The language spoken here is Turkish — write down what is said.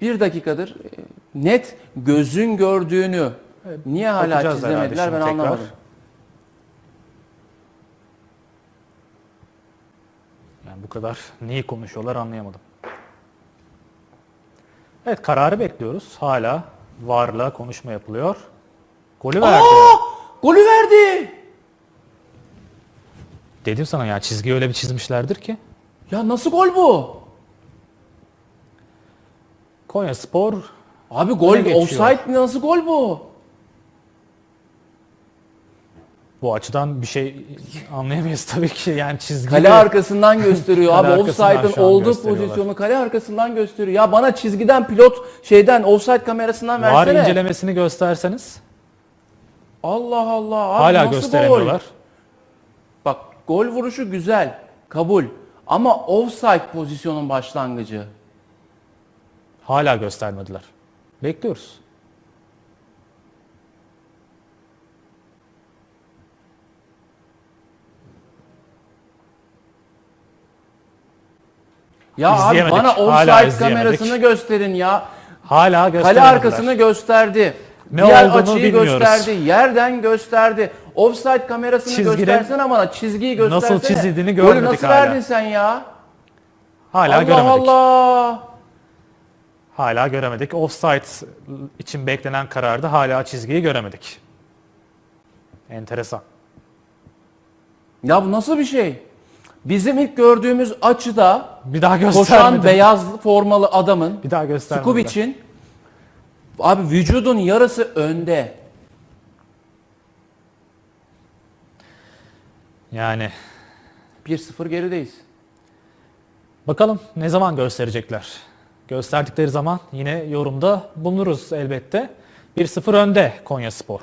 bir dakikadır e, net gözün gördüğünü niye hala Bakacağız çizemediler ben tekrar. anlamadım. Yani bu kadar neyi konuşuyorlar anlayamadım. Evet kararı bekliyoruz. Hala varla konuşma yapılıyor. Golü verdi. Aa! Golü verdi. Dedim sana ya çizgiyi öyle bir çizmişlerdir ki. Ya nasıl gol bu? Konya Spor Abi gol geçiyor. offside nasıl gol bu? bu açıdan bir şey anlayamayız tabii ki. Yani çizgi Kale arkasından gösteriyor Kale abi arkasından offside'ın olduğu pozisyonu kale arkasından gösteriyor. Ya bana çizgiden pilot şeyden offside kamerasından var versene. incelemesini gösterseniz Allah Allah abi hala nasıl gösteremiyorlar. Gol? Bak gol vuruşu güzel kabul ama offside pozisyonun başlangıcı. Hala göstermediler. Bekliyoruz. Ya abi İzleyemedik. bana Hala offside izleyemedik. kamerasını gösterin ya. Hala Kale gösteremediler. arkasını gösterdi. Ne Diğer olduğunu açıyı bilmiyoruz. gösterdi. Yerden gösterdi. Offside kamerasını Çizgide göstersene bana. Çizgiyi göstersene. nasıl çizildiğini Golü görmedik nasıl hala. verdin sen ya? Hala Allah göremedik. Allah. Hala göremedik. Offside için beklenen kararda hala çizgiyi göremedik. Enteresan. Ya bu nasıl bir şey? Bizim ilk gördüğümüz açıda Bir daha koşan beyaz formalı adamın Bir daha. Skup için abi vücudun yarısı önde. Yani 1-0 gerideyiz. bakalım ne zaman gösterecekler. Gösterdikleri zaman yine yorumda bulunuruz elbette. 1-0 önde Konya Spor.